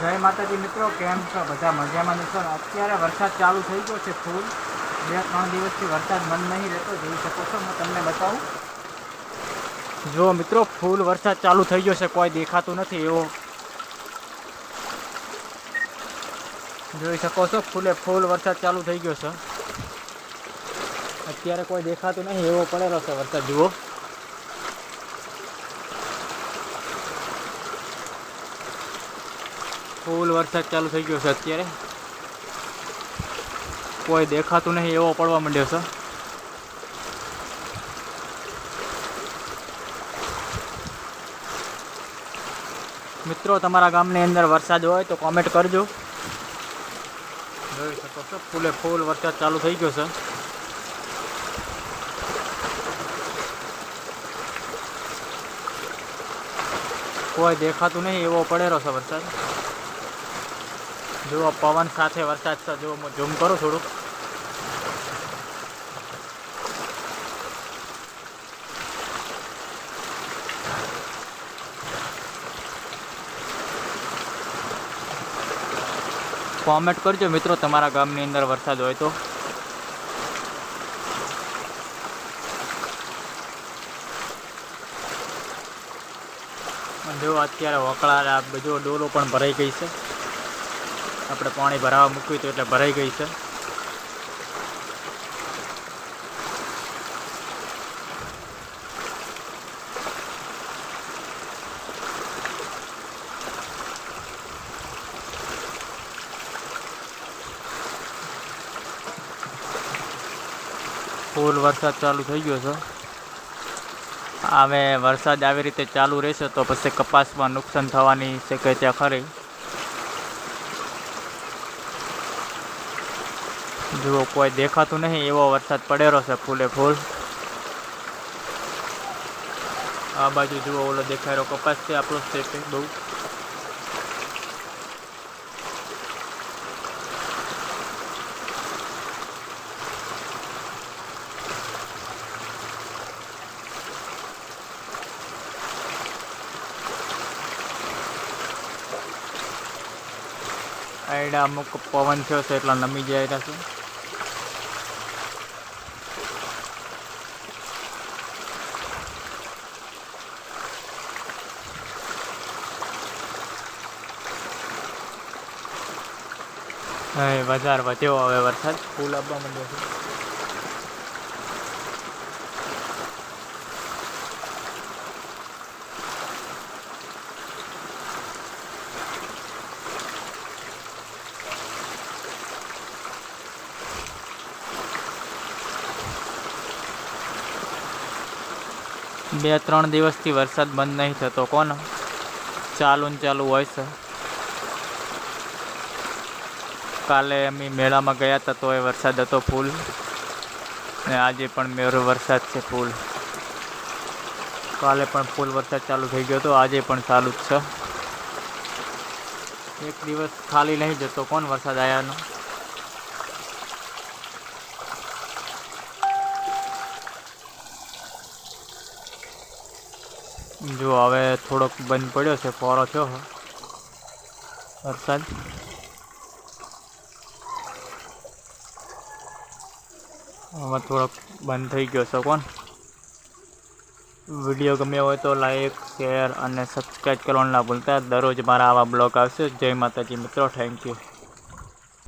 जय माताजी मित्रों केम छो बड़ा मजा मने सर અત્યારે વરસાદ ચાલુ થઈ ગયો છે ફૂલ બે ત્રણ દિવસથી વરસાદ મન નહીં રહેતો જોઈ શકો છો હું તમને બતાવું જો મિત્રો ફૂલ વરસાદ ચાલુ થઈ ગયો છે કોઈ દેખાતું નથી એવો જોઈ શકો છો ફૂલે ફૂલ વરસાદ ચાલુ થઈ ગયો છે અત્યારે કોઈ દેખાતું નથી એવો પડેલો છે વરસાદ જુઓ फूल वर्षा चालू થઈ ગયો છે અત્યારે કોઈ દેખાતું નથી એવો પડવા માંડ્યો છે મિત્રો તમારા ગામની અંદર વરસાદ હોય તો કમેન્ટ કરજો જોઈ શકો છો ફૂલે ફૂલ વર્ષા ચાલુ થઈ ગયો છે કોઈ દેખાતું નથી એવો પડેરો છે વરસાદ જુઓ પવન સાથે વરસાદ તો જુઓ હું ઝૂમ કરું થોડુંક કોમેન્ટ કરજો મિત્રો તમારા ગામની અંદર વરસાદ હોય તો જો અત્યારે વકળા આ બધો ડોલો પણ ભરાઈ ગઈ છે આપણે પાણી ભરાવા મૂક્યું હતું એટલે ભરાઈ ગઈ છે ફૂલ વરસાદ ચાલુ થઈ ગયો છે આવે વરસાદ આવી રીતે ચાલુ રહેશે તો પછી કપાસમાં નુકસાન થવાની શક્યતા ખરી જુઓ કોઈ દેખાતું નહીં એવો વરસાદ પડેલો છે ફૂલે ફૂલ આ બાજુ જુઓ ઓલો દેખાયો કપાસ છે આપણો સ્ટેપિંગ બહુ આયડા અમુક પવન થયો છે એટલા નમી જાય રહ્યા છે હવે વધારે વધ્યો હવે વરસાદ ફૂલ આવવા માંડ્યો છે બે ત્રણ દિવસથી વરસાદ બંધ નહીં થતો કોણ ચાલુ ને ચાલુ હોય છે કાલે અમે મેળામાં ગયા હતા તો એ વરસાદ હતો ફૂલ ને આજે પણ મેરો વરસાદ છે ફૂલ કાલે પણ ફૂલ વરસાદ ચાલુ થઈ ગયો હતો આજે પણ ચાલુ જ છે એક દિવસ ખાલી નહીં જતો કોણ વરસાદ આવ્યાનો જો હવે થોડોક બંધ પડ્યો છે ફોરો થયો વરસાદ આમાં થોડોક બંધ થઈ ગયો છો કોણ વિડીયો ગમ્યો હોય તો લાઈક શેર અને સબસ્ક્રાઈબ કરવાનું ના ભૂલતા દરરોજ મારા આવા બ્લોગ આવશે જય માતાજી મિત્રો થેન્ક યુ